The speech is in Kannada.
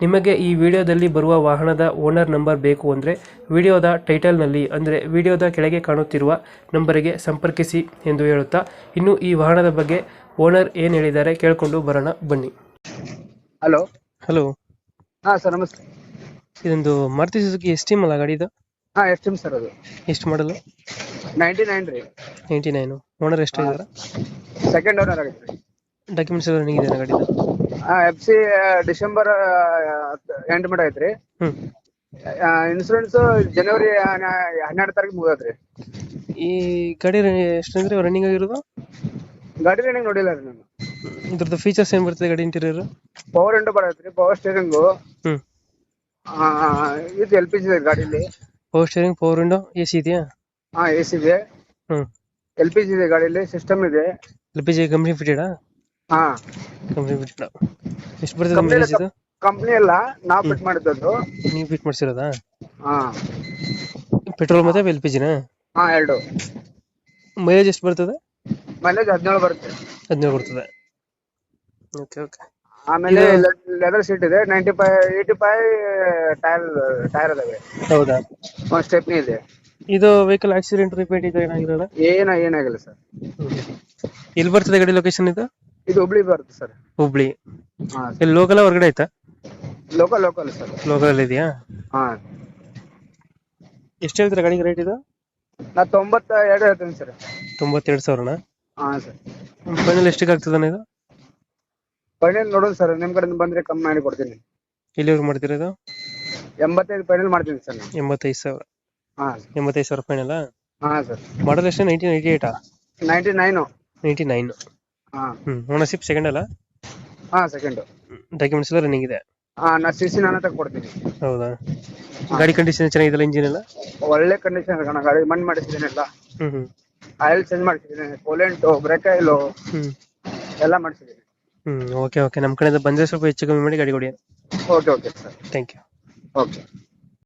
ನಿಮಗೆ ಈ ವಿಡಿಯೋದಲ್ಲಿ ಬರುವ ವಾಹನದ ಓನರ್ ನಂಬರ್ ಬೇಕು ಅಂದರೆ ವಿಡಿಯೋದ ಟೈಟಲ್ನಲ್ಲಿ ಅಂದರೆ ವಿಡಿಯೋದ ಕೆಳಗೆ ಕಾಣುತ್ತಿರುವ ನಂಬರಿಗೆ ಸಂಪರ್ಕಿಸಿ ಎಂದು ಹೇಳುತ್ತಾ ಇನ್ನು ಈ ವಾಹನದ ಬಗ್ಗೆ ಓನರ್ ಏನು ಹೇಳಿದ್ದಾರೆ ಕೇಳಿಕೊಂಡು ಬರೋಣ ಬನ್ನಿ. ಹಲೋ. ಹಲೋ. ಹಾ ಸರ್ ನಮಸ್ತೆ. ಇದೊಂದು ಮಾರುತಿ ಸುಜುಕಿ ಎಸ್ ಟಿ ಅಲ್ಲ ಗಾಡಿ ಇದು? ಹಾ ಎಷ್ಟು ಟಿಮ್ ಸರ್ ಅದು. ಎಷ್ಟು ಮಾಡಲು ನೈಂಟಿ ನೈನ್ ರೀ. Ninety nine. ಓನರ್ ಎಷ್ಟು ಇದ್ದಾರೆ ಸೆಕೆಂಡ್ ಓನರ್ ಆಗುತ್ತೆ ಡಾಕ್ಯುಮೆಂಟ್ಸ್ ಎಲ್ಲ ರನ್ನಿಂಗ್ ಇದೆ? ಗಾಡಿದು ಎಫ್ ಸಿ ಡಿಸೆಂಬರ್ ಎಂಟ್ ಮಟ ಐತ್ರಿ. ಇನ್ಸೂರೆನ್ಸ್ ಜನವರಿ ಹನ್ನೆರಡು ತಾರೀಕು ಮುಗಿದತ್ರಿ. ಈ ಗಾಡಿ ಎಷ್ಟಂದ್ರೆ ರನ್ನಿಂಗ್ ಆಗಿರೋದು? ಗಾಡಿ ರನ್ನಿಂಗ್ ನೋಡಿಲ್ಲ ರೀ ನಾನು. ಇದ್ರದ್ದು ಫೀಚರ್ಸ್ ಏನ್ ಬರ್ತದೆ ಗಾಡಿ ಇಂಟೀರಿಯರ್ ಪವರ್ ಎಂಟು ಬರತ್ರಿ ಪವರ್ ಸ್ಟೇರಿಂಗ್ ಹ್ಞೂ ಇದು ಎಲ್ ಪಿ ಜಿ ಇದೆ ಗಾಡೀಲಿ. Power steering power window A C ಇದೆಯಾ? ಹಾ ಎ ಸಿ ಇದೆ. ಹ್ಞೂ ಎಲ್ ಪಿ ಜಿ ಇದೆ ಗಾಡಿಲಿ ಸಿಸ್ಟಮ್ ಇದೆ. ಎಲ್ ಪಿ ಜಿ ಕಂಪ್ನಿ ಫಿಟೆಡಾ ಹಾ. ಕಂಪ್ನಿ ಫಿಟೆಡ್ ಎಷ್ಟು ಬರ್ತದೆ ಮೈಲೇಜ್ ಇದು? ಕಂಪ್ನಿ ಎಲ್ಲ ನಾವು ಫಿಟ್ ಮಾಡಿದ್ದು ನೀವು ಫಿಟ್ ಮಾಡ್ಸಿರೋದ? ಹಾ. ಪೆಟ್ರೋಲ್ ಮತ್ತೆ ಎಲ್ ಪಿ ಜಿ ಹಾ ಎರಡು. ಮೈಲೇಜ್ ಎಷ್ಟು ಬರ್ತದೆ? ಮೈಲೇಜ್ ಹದಿನೇಳು ಬರುತ್ತೆ. ಹದಿನೇಳು ಬರ್ತದೆ. Okay okay. ಆಮೇಲೆ ಲೆದರ್ ಸೀಟ್ ಇದೆ ninety five eighty five tyre tyre ಅದಾವೆ ಹೌದಾ? ಒಂದು ಸ್ಟೆಪ್ನಿ ಇದೆ. ಇದು ವೆಹಿಕಲ್ ಆಕ್ಸಿಡೆಂಟ್ ರಿಪೇಟ್ ಇದೆ ಏನಾಗಿರಲ್ಲ ಏನ ಏನಾಗಿಲ್ಲ ಸರ್. ಎಲ್ಲಿ ಬರ್ತದೆ ಗಾಡಿ ಲೊಕೇಶನ್ ಇದು? ಇದು ಹುಬ್ಳಿ ಬರುತ್ತೆ ಸರ್. ಹುಬ್ಳಿ. ಹಾ ಇಲ್ಲಿ ಲೋಕಲ್ ಹೊರಗಡೆ ಆಯ್ತಾ ಲೋಕಲ್ ಲೋಕಲ್ ಸರ್. ಲೋಕಲ್ ಇದೆಯಾ? ಹಾ. ಎಷ್ಟು ಹೇಳ್ತೀರಾ ಗಾಡಿಗೆ ರೇಟ್ ಇದು? ನಾ ತೊಂಬತ್ತ ಎರಡು ಹೇಳ್ತೀನಿ ಸರ್. ತೊಂಬತ್ತೆರಡು ಸಾವಿರನಾ? ಹಾ ಸರ್. ಫೈನಲ್ ಎಷ್ಟಕ್ಕೆ ಆಗ್ತದಣ್ಣ ಇದು ಫೈನಲ್ ನೋಡೋದು ಸರ್. ನಿಮ್ಮ ಕಡೆ ಬಂದ್ರೆ ಕಮ್ಮಿ ಮಾಡಿ ಕೊಡ್ತೀನಿ. ಎಲ್ಲಿವರೆಗೆ ಮಾಡ್ತೀರಾ ಇದು? ಎಂಬತ್ತೈದು ಫೈನಲ್ ಮಾಡ್ತೀನಿ ಸರ್ ನಾನು. ಎಂಬತ್ತೈದು ಸಾವಿರ. ಹಾ ಎಂಬತ್ತೈದು ಸಾವಿರ ಫೈನಲ್ಲ ಹಾ ಸರ್. ಮಾಡಲ್ ಎಷ್ಟು? ನೈನ್ಟೀನ್ ಏಯ್ಟಿ ಏಯ್ಟಾ ನೈಂಟಿ ನೈನು ನೈಂಟಿ ನೈನ್ ಹಾ. ಹ್ಞೂ ಓನರ್ಶಿಪ್ ಸೆಕೆಂಡ್ ಅಲ್ಲ? ಹಾ ಸೆಕೆಂಡ್ ಡಾಕ್ಯುಮೆಂಟ್ಸ್ ಎಲ್ಲ ರನ್ನಿಂಗ್ ಇದೆ? ಹಾ ನಾ ಸಿ ಸಿ ನಾನು ಕೊಡ್ತೀನಿ. ಹೌದಾ? ಗಾಡಿ ಕಂಡೀಷನ್ ಚೆನ್ನಾಗಿದೆಲ್ಲ ಇಂಜಿನ್ ಎಲ್ಲ? ಒಳ್ಳೆ ಕಂಡೀಷನ್ ಕಣ ಗಾಡಿ ಮಣ್ಣು ಮಾಡಿಸಿದ್ದೀನೆಲ್ಲ ಹ್ಮ್ ಹ್ಮ್. ಆಯಿಲ್ ಚೇಂಜ್ ಮಾಡಿಸಿದ್ದೀನಿ ಪೋಲೆಂಟು ಬ್ರೇಕ್ ಆಯಿಲು ಹ್ಞೂ ಎಲ್ಲ ಮಾಡಿಸಿದ್ದೀನಿ. ಹ್ಮ್ ಓಕೆ ಓಕೆ ನಮ್ಮ ಕಡೆಯಿಂದ ಬಂದರೆ ಸ್ವಲ್ಪ ಹೆಚ್ಚು ಕಮ್ಮಿ ಮಾಡಿ ಗಾಡಿ ಕೊಡಿ. Okay okay sir thank you okay